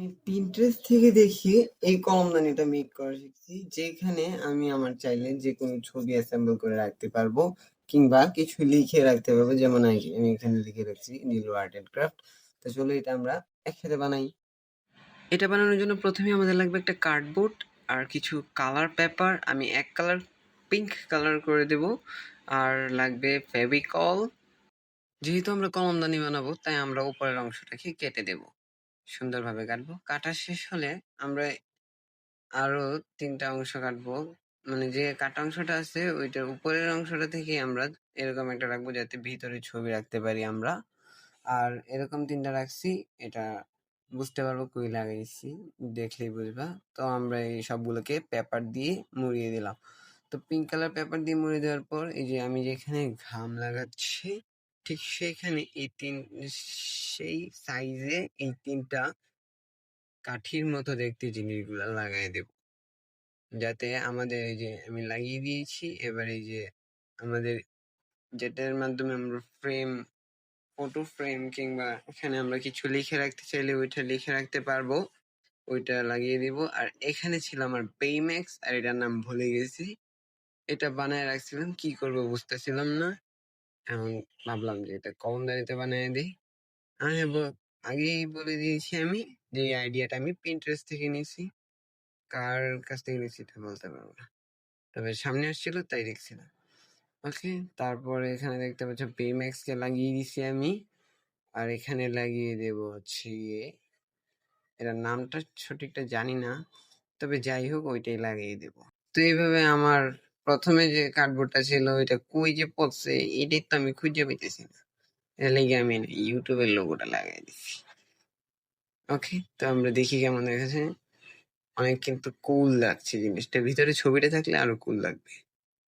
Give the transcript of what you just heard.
আমি পিন্টারেস্ট থেকে দেখে এই কলমদানিটা মেক করা শিখছি, যেখানে আমি আমার চাইলে যে কোনো ছবি অ্যাসেম্বল করে রাখতে পারব কিংবা কিছু লিখে রাখতে পারব। যেমন আমি এখানে লিখে রাখছি নীলু আর্ট এন্ড ক্রাফট তো চলো এটা আমরা একসাথে বানাই। এটা বানানোর জন্য প্রথমে আমাদের লাগবে একটা কার্ডবোর্ড আর কিছু কালার পেপার আমি এক কালার পিঙ্ক কালার করে দেব আর লাগবে ফেভিকল যেহেতু আমরা কলমদানি বানাবো, তাই আমরা উপরের অংশটাকে কেটে দেব। সুন্দরভাবে কাটবো। কাটা শেষ হলে আমরা আরও তিনটা অংশ কাটবো। মানে যে কাটা অংশটা আছে, ওইটার উপরের অংশটা থেকে আমরা এরকম একটা রাখব যাতে ভিতরে ছবি রাখতে পারি আমরা। আর এরকম তিনটা রাখছি, এটা বুঝতে পারব কই লাগাইছি, দেখলেই বুঝবা। তো আমরা এই সবগুলোকে পেপার দিয়ে মুড়িয়ে দিলাম। তো পিঙ্ক কালার পেপার দিয়ে মুড়িয়ে দেওয়ার পর এই যে আমি যেখানে ঘাম লাগাচ্ছি ঠিক সেইখানে এই তিন, সেই সাইজে এই তিনটা কাঠির মতো দেখতে জিনিসগুলো লাগাই দেব। যাতে আমাদের এই যে আমি লাগিয়ে দিয়েছি, এবার এই যে আমাদের যেটার মাধ্যমে আমরা ফ্রেম ফটো ফ্রেম কিংবা এখানে আমরা কিছু লিখে রাখতে চাইলে ওইটা লিখে রাখতে পারব, ওইটা লাগিয়ে দিব। আর এখানে ছিল আমার পেইম্যাক্স আর এটার নাম ভুলে গেছি। এটা বানায় রাখছিলাম, কি করব বুঝতেছিলাম না। এখন ভাবলাম যে এটা কম দানিতে বানিয়ে দিই? আমি আগেই বলে দিয়েছি আমি যে আইডিয়াটা আমি পিন্টারেস্ট থেকে নিয়েছি। কার কাছ থেকে নিয়েছি এটা বলতে পারব না। তবে সামনে আসছিল, তাই দেখছিলাম। ওকে, তারপরে এখানে দেখতে পাচ্ছ পেম্যাক্স কে লাগিয়ে দিছি আমি। আর এখানে লাগিয়ে দেব হচ্ছে গিয়ে, এটার নামটা সঠিকটা জানি না। তবে যাই হোক, ওইটাই লাগিয়ে দেব। তো এইভাবে আমার প্রথমে যে কার্ডবোর্ডটা ছিল, ওইটা কই যে পড়ছে, এটাই তো আমি খুঁজে পেতেছি না। লেগে আমি ইউটিউবের লোগোটা লাগাই দিছি। ওকে তো আমরা দেখি কেমন দেখেছে অনেক কিন্তু কুল লাগছে জিনিসটা। ভিতরে ছবিটা থাকলে আরও কুল লাগবে।